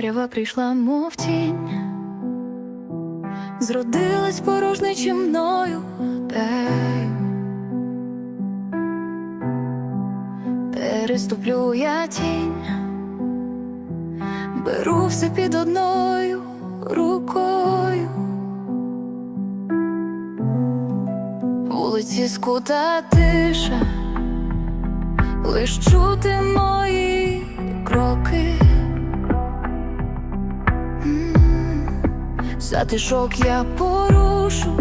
темрява прийшла, мов тінь, зродилась порожничі мною тею. Переступлю я тінь, беру все під одною рукою. Вулиці скута тиша, лиш чути мої Затишок я порушу,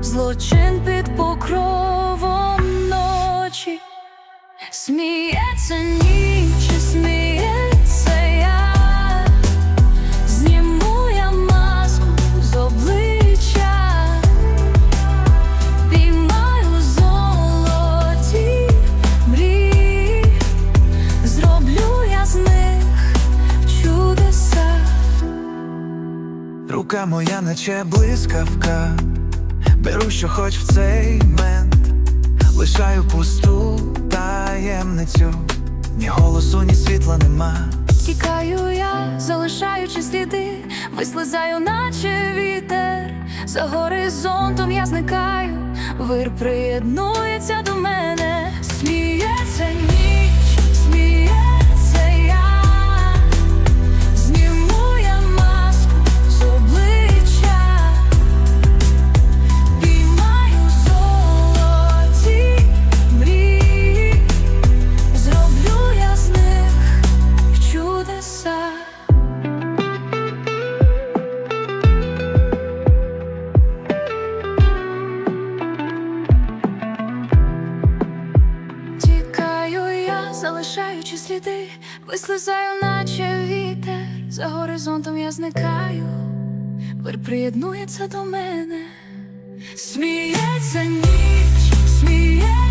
злочин під покровом ночі. Сміється ніч, Рука моя, наче блискавка, беру, що хоч в цей мент, лишаю пусту таємницю, ні голосу, ні світла нема. Тікаю я, залишаючи сліди, вислизаю, наче вітер. За горизонтом я зникаю, вир приєднується до мене, сміється ніч, залишаючи сліди, вислизаю, наче вітер. За горизонтом я зникаю, вир приєднується до мене, сміється ніч, сміється.